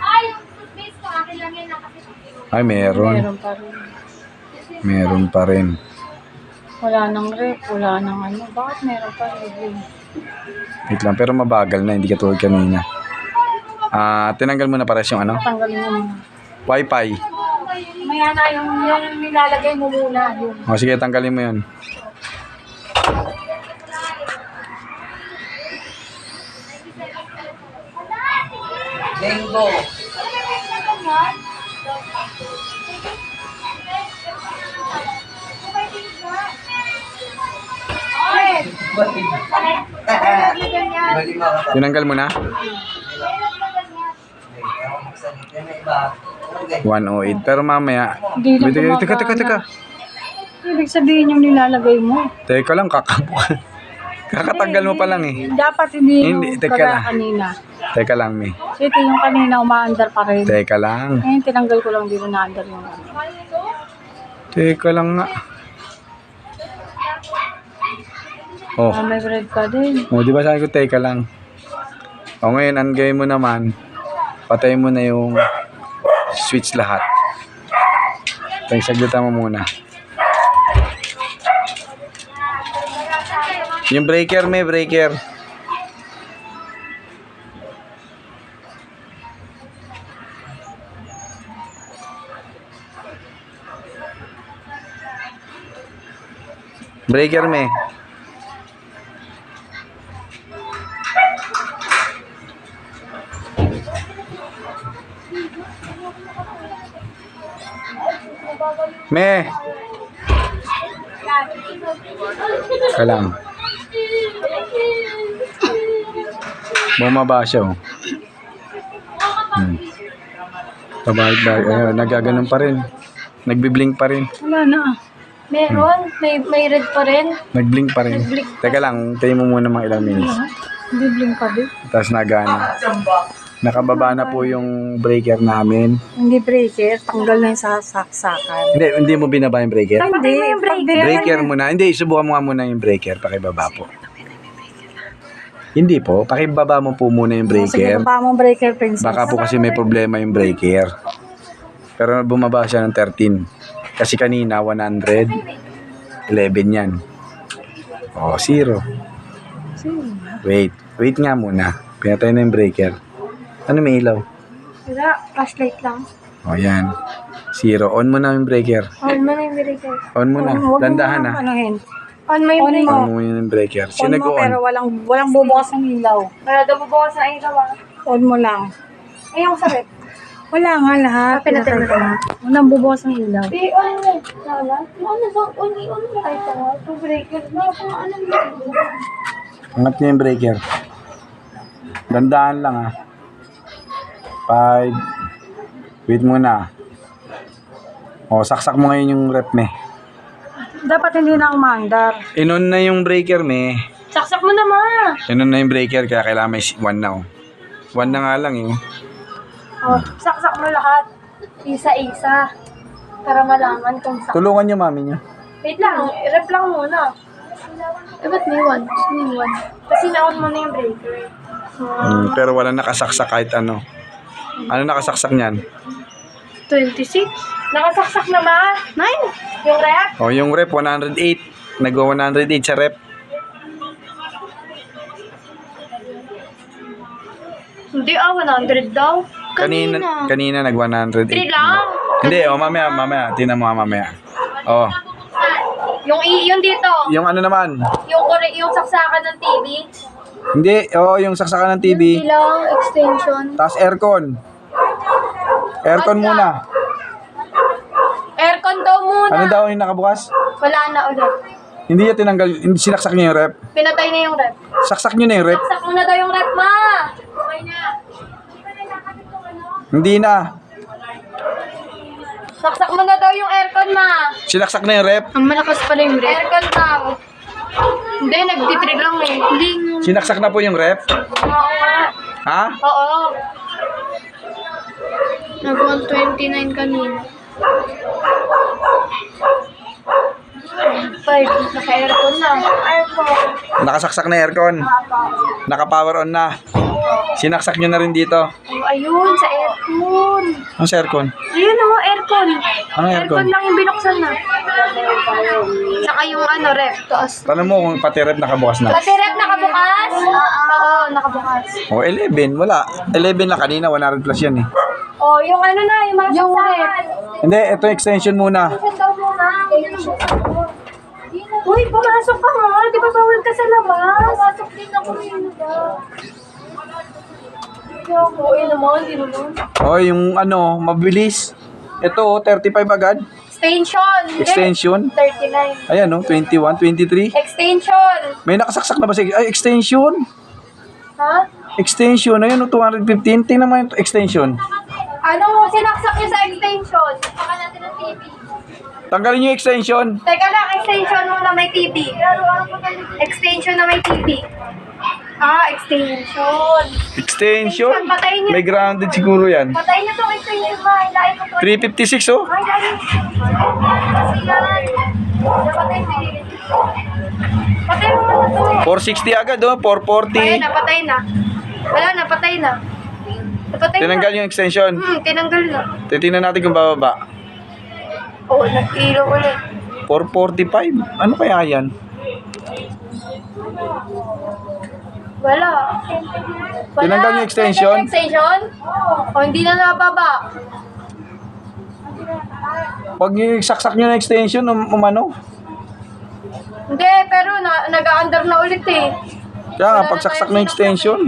Ay, yung toothpaste ko, akin lang yan nakasi. Ay, meron. Meron pa rin. Meron pa rin. Wala nang rep, wala nang ano. Bakit meron pa rin? Wait lang, pero mabagal na, hindi katulad kanina. Ah, tinanggal mo na pares yung ano? Tanggalin mo muna. Wi-Fi. Maya na yung, yung nilalagay mo muna. Yung O sige, tanggalin mo yun. Ka. Tinanggal mo na? Yan na iba. Okay. 108. Pero mamaya, Hindi na Wait, teka, teka, teka, teka. Ibig sabihin yung nilalagay mo. Teka lang, kakabukan. Kakatanggal mo pa lang eh. Dapat hindi, Hindi, yung teka lang. kanina. Teka lang, Mi. Ito yung kanina umaandar pa rin. Teka lang. Ngayon, tinanggal ko lang din umaandar yung ano. Teka lang nga. Oh, Ah, may bread pa din. oh di ba sabi ko, teka lang. O ngayon, ang gawin mo naman, patay mo na yung switch lahat. Tayong saglitan mo muna. Yung breaker, may breaker. Breaker, may. Me. Ka Bumaba siya oh. Hmm. Pabalik-balik. Ayun, nagaganon pa rin. Nagbiblink pa rin. Wala na. Meron, may, may red pa rin. Nagblink pa rin. Teka lang, tayo mo muna mga ilang minutes. Bibling pa din. Tapos nagana. Nakababa na po yung breaker namin. Hindi breaker, tanggal na yung sasaksakan. Hindi, hindi mo binaba yung breaker? Hindi, yung breaker. Breaker muna. Hindi, subukan mo nga muna yung breaker. Pakibaba po. Hindi po. Pakibaba mo po muna yung Sige, breaker. baba mo breaker, princess. Baka po kasi may problema yung breaker. Pero bumaba siya ng 13. Kasi kanina 100. 11 yan. Oh, zero. Wait. Wait nga muna. Pinatay na yung breaker. Ano may ilaw? Wala, flashlight lang. Oh, yan. Zero. On mo na yung breaker. On mo na yung breaker. On mo na. Huwag mo Dandahan na. na. Anuhin. On mo yung On breaker. mo. On mo yung breaker. On mo, pero nag-on? walang, walang bubukas ng ilaw. Wala daw bubukas sa ilaw ah. On mo lang. Ayun sa red. Wala nga lahat. Ah, pinatay mo na. Walang bubukas ng ilaw. Eh, on mo. Lala? Ano ba? On, on mo. Ay, ito nga. Ito breaker. Ko ano mo. Angat niya yung breaker. Dandahan lang ah. Five. Wait muna. O, saksak mo ngayon yung rep me. Dapat hindi na umandar. Inon na yung breaker me. Saksak mo na ma. Inon na yung breaker kaya kailangan may 1 na oh. 1 na nga lang eh. Oh, saksak mo lahat. Isa-isa. Para malaman kung saksak. Tulungan niyo mami niyo. Wait lang, rep lang muna. Eh, ba't may one? May one. Kasi na-on mo na yung breaker. Mm, pero wala nakasaksak kahit ano. Ano nakasaksak niyan? 26? Nakasaksak na ba? 9? Yung rep? O, Oh, yung rep 108. Nagwa 108 sa rep. Hindi ah, 100 daw. Kanina, kanina nag 108. 3 lang. Hindi, o mamaya, mamaya. Tingnan mo nga mamaya. Oh, Yung, i- yung dito. yung ano naman. Yung, kore- yung saksakan ng TV. Hindi, oo, yung saksakan ng TV. Ilang extension. Tapos aircon. Aircon muna. Aircon daw muna. Ano daw yung nakabukas? Wala na ulit. Hindi niya tinanggal, hindi sinaksak niya yung rep. Pinatay na yung rep. Saksak niyo na yung rep. Saksak mo na daw yung rep, ma. Okay na. Hindi na. Saksak mo na daw yung aircon, ma. Sinaksak na yung rep. Ang malakas pala yung rep. Aircon daw. Hindi, nagtitri lang eh. Hindi. Sinaksak na po yung rep. Oo. Ha? Oo. Nag-129 kanina. 5. Naka-aircon na. Aircon. Nakasaksak na aircon. Naka-power on na. Sinaksak nyo na rin dito. Oh, ayun, sa aircon. Ang sa aircon. Ayun o, aircon. Anong aircon? lang yung binuksan na. Saka yung ano, ref. Taas. Tanong mo kung pati rep nakabukas na. Pati ref nakabukas? Oo, nakabukas. O, 11. Wala. 11 lang kanina. 100 plus yan eh. Oh, yung ano na, yung mga Yung saksakan. Hindi, ito yung extension muna. Saan daw muna? Uy, pumasok ka nga. Di ba bawal ka sa labas? Pumasok din ako yun ba? Oo, naman, di naman. O, yung ano, mabilis. Ito, oh, 35 agad. Extension. hindi. Extension. 39. Ayan, oh, 21, 23. Extension. May nakasaksak na ba sa... Ay, extension. Ha? Extension. Ayun, oh, 215. Tingnan mo yung extension. Ano sinaksak niyo sa extension? Saka natin ng TV. Tanggalin nyo yung extension. Teka lang, extension mo na may TV. Extension na may TV. Ah, extension. Extension. Patayin niyo. May grounded siguro yan. Patayin niyo tong extension. Hilahin to. 356, oh. Ay, dali. Kasi yan. Napatay yun. Patay mo muna to. 460 agad, oh. Ayun, 440. napatay na. Wala, napatay na. Napatay Tinanggal na. yung extension. Hmm, tinanggal na. Titingnan natin kung bababa. Oo, oh, nag-ilo ulit. 445. Ano kaya yan? Wala. Wala. Tinanggal yung extension? Tinanggal yung extension? O, hindi na nababa. Pag yung saksak nyo na extension, um, umano. Hindi, pero na, nag-under na ulit eh. Kaya nga, pag saksak na yung extension.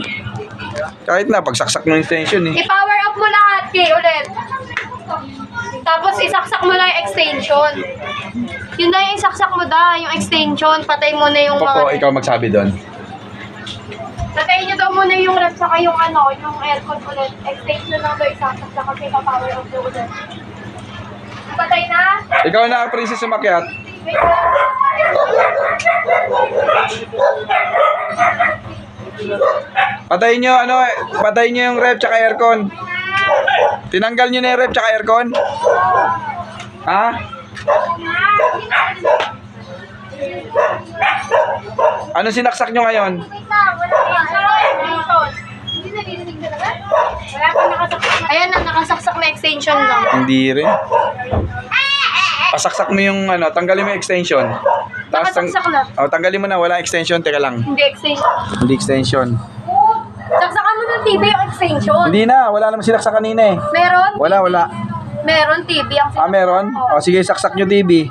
Kahit na, pag saksak na yung extension eh. I-power up mo lahat, Kay, ulit. Tapos isaksak mo lang yung extension. Yun na yung isaksak mo da, yung extension. Patay mo na yung Popo, mga... ikaw magsabi doon. Patayin nyo daw muna yung ref, saka yung ano, yung aircon ulit. Extension lang daw isaksak na kasi pa-power up na ulit. Patay na? Ikaw na, princess, sumakyat. Wait lang. Patayin nyo, ano, patayin nyo yung rep tsaka aircon. Tinanggal nyo na yung rep tsaka aircon. Ha? Ano sinaksak nyo ngayon? Ayan na, nakasaksak na extension lang. Hindi rin. Pasaksak mo yung ano, tanggalin mo yung extension. Tapos tang- Nakasaksak na. oh, tanggalin mo na, wala extension, teka lang. Hindi extension. Hindi extension. Saksakan mo ng TV yung extension. Hindi na, wala naman sinaksak kanina eh. Meron? Wala, wala. Meron TV ang Ah, meron? O sige, saksak nyo TV.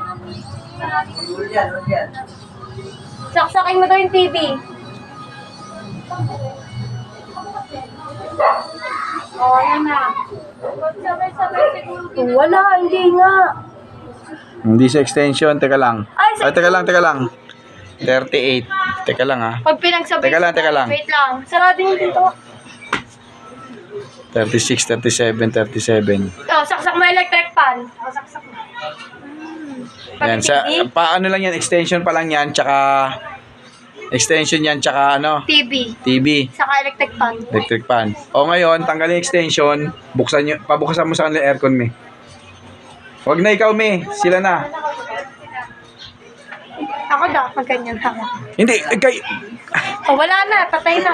Saksakin mo daw yung TV. Oh, yan na. Wala, hindi nga. Hindi sa extension, teka lang. Ay, sa- Ay, teka lang, teka lang. 38. Teka lang ah. Pag pinagsabay. Teka lang, teka lang. Wait lang. Sarado yung pinto. 36, 37, 37. Oh, saksak mo electric fan. Oh, saksak mo. Hmm. Yan, sa, TV, paano lang yan, extension pa lang yan, tsaka extension yan, tsaka ano, TV. TV, Saka electric fan. electric fan. O ngayon, tanggalin yung extension, buksan nyo, pabukasan mo sa kanila aircon, me. Wag na ikaw, me. Sila na. Ako daw, pag ganyan ako. Hindi, eh, kay... Oh, wala na. Patay na.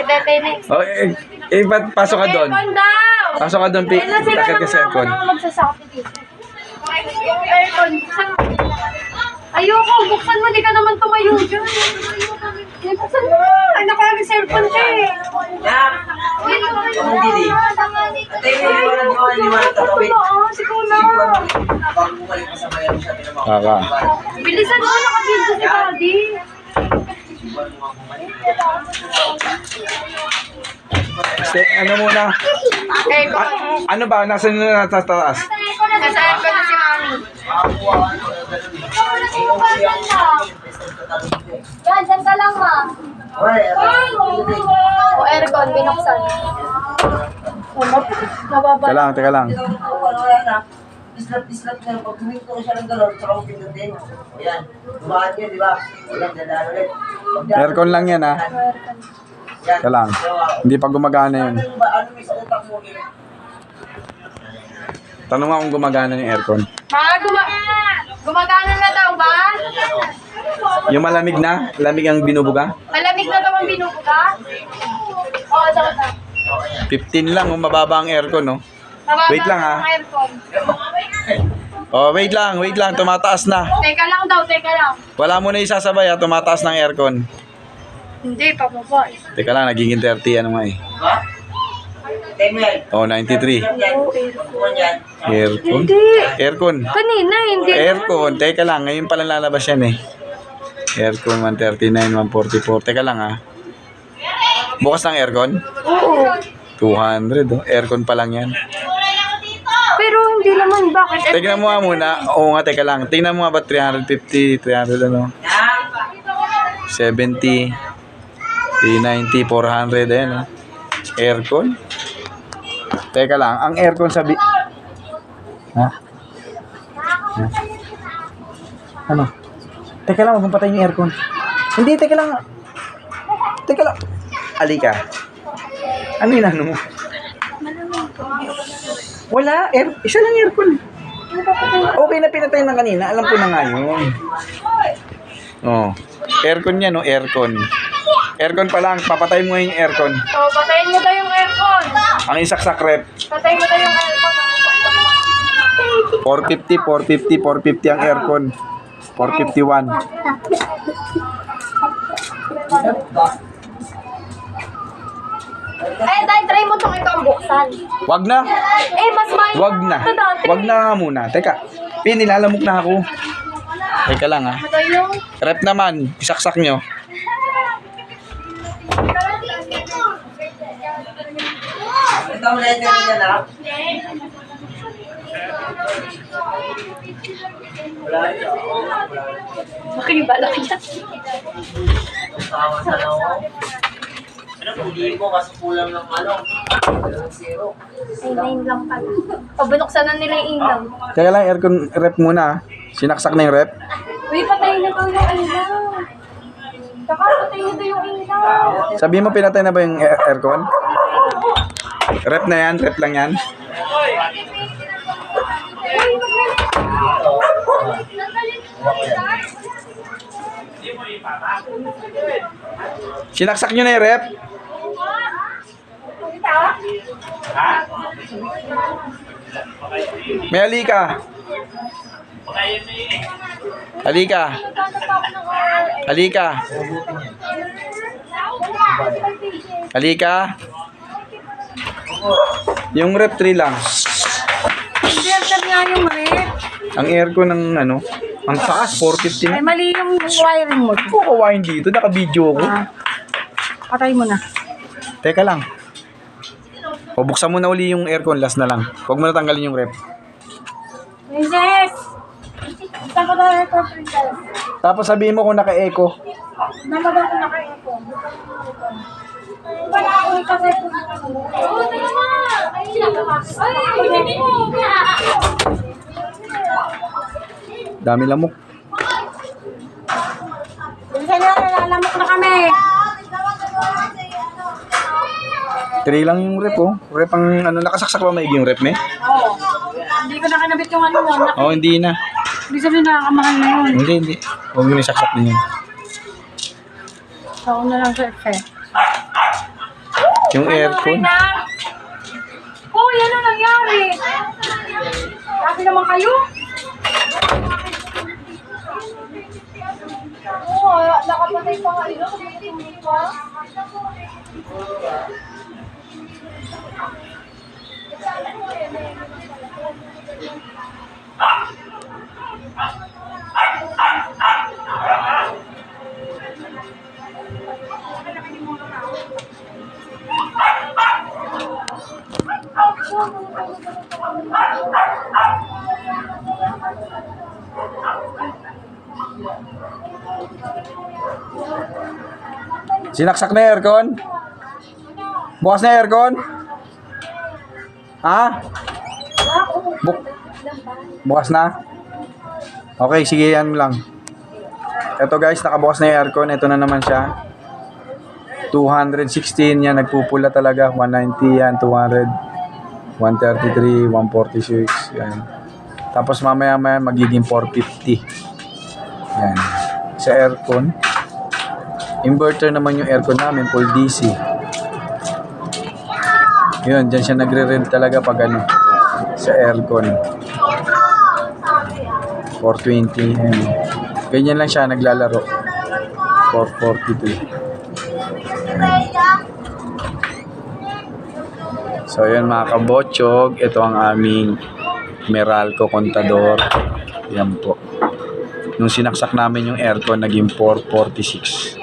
Patay na. Oh, eh, eh, ba't pasok ka doon? Aircon daw! Pasok ka doon, pi- takot ka sa aircon. dito. Aircon. saan- Ayoko, buksan mo, di ka naman tumayo dyan. Eh, Buksan mo. Ay, nakalagay cellphone ka eh. Yan. Wait, Ang didi. Atay mo yung walang gawa, di walang tatawid. Oo, si Kuna. Bago bumalik ka sa bayan mo, sabi naman. Kaka. Bilisan mo, nakabidyo si Daddy. Ste- ano muna? Aircon. A- ano ba? Nasaan na nasa taas? Nasa aircon na si Mami. Yan, dyan ka lang, ma. O, aircon, binuksan. Mababa. Teka lang, teka lang. wala na. Na. Pag huminto ko siya ng gano'n, ko pindutin. Ayan. Yun, di ba? Ayan, dadaan ulit. Aircon lang yan, ha? Yan. Teka lang. Hindi pa gumagana yun. Ano mo? Tanong nga kung gumagana yung aircon. Ma, guma gumagana na daw ba? Yung malamig na? Lamig ang binubuga? Malamig na daw ang binubuga? Oo, ito, ito. 15 lang, oh, mababa ang aircon, no? Mababa Wait lang, ah. ang aircon. Oh, wait lang, wait lang, tumataas na. Teka lang daw, teka lang. Wala mo na isasabay, ha? Tumataas ng aircon. Hindi, pababa. eh. Teka lang, nagiging 30, ano nga eh. Diba? Oh, 93. Yan. Pagkuhan yan. Aircon? Hindi. Aircon. Kanina, hindi. Aircon, teka lang, ngayon pala lalabas yan eh. Aircon 139, 144. Teka lang ha. Bukas ng aircon? Oo. 200 oh. Aircon pa lang yan. Pero hindi naman, bakit? Tingnan mo nga muna. Oo nga, teka lang. Tingnan mo nga ba 350, 300 ano? 70, 390, 400, ayan oh. Aircon? Teka lang, ang aircon sabi... Ha? Ha? Ano? Teka lang, huwag patayin yung aircon. Hindi, teka lang. Teka lang. Alika. Ano yung ano mo? Wala, air, isa lang aircon. Okay na pinatay ng kanina, alam ko na nga yun. Oh. Aircon yan, no? Aircon. Aircon pa lang, papatay mo yung aircon. oh, patayin mo daw yung aircon. Ang isaksak rep, Patayin mo daw yung aircon. 450, 450, 450 ang aircon. 451. Eh, dahil try mo itong ito ang buksan. Wag na. Eh, mas may... Wag na. Wag na muna. Teka. Pin, nilalamok na ako. Teka lang ha. Yung... Rep naman. Isaksak nyo. Ito mo na yan kanina na. Wala yun. Makibalak yan. Tawa sa lawa. Ano, hindi mo kasi kulang ng ano. Zero. Ay, nine lang pala. Pabunoksan na nila yung ilaw. Teka lang, aircon rep muna ha. Sinaksak na yung rep. Uy, patayin na daw yung ilaw. Saka patayin na daw yung ilaw. Sabi mo pinatay na ba yung air- aircon? Rep na yan, rep lang yan. Sinaksak nyo na yung rep. May halika. Halika. Halika. Halika. Yung rep 3 lang. Hindi, ang nga yung rep. Ang aircon ng ano, ang taas, 450 Ay, na. mali yung wiring mo. Ako kawain dito, naka-video ko. Ah, patay mo na. Teka lang. O buksan mo na uli yung aircon, last na lang. Huwag mo na tanggalin yung rep. Princess! Saan ka ba ito, princess? Tapos sabihin mo kung naka-echo. Namagal ko na kayo ito. Wala ako kasi po. Oo, tayo na! Ay, hindi mo! Dami lamok. Princess na, nalalamok na kami. 3 lang yung rep oh. Rep ang ano, nakasaksak ba maigi yung rep me? Oo. Hindi ko nakanabit yung ano mo. Nak- Oh, hindi na. Hindi sabihin nakakamahal na yun. Hindi, hindi. Huwag mo nisaksak din yun. Ako na lang sa Efe. Yung aircon. Oh, yan ang nangyari. Kasi naman kayo. Oo, oh, nakapatay pa kayo. Hindi pa. Sinaksak na aircon? Bukas na aircon? Ha? Buk bukas na? Okay, sige yan lang. Ito guys, nakabukas na yung aircon. Ito na naman siya. 216 yan, nagpupula talaga. 190 yan, 200. 133, 146. Yan. Tapos mamaya maya magiging 450. Yan. Sa aircon. Inverter naman yung aircon namin, full DC. Yun, dyan siya nagre-rent talaga pag ano, sa aircon. 420. Ayun. Ganyan lang siya naglalaro. 442. So yun mga kabotsog, ito ang aming Meralco Contador. Yan po. Nung sinaksak namin yung aircon, naging 446.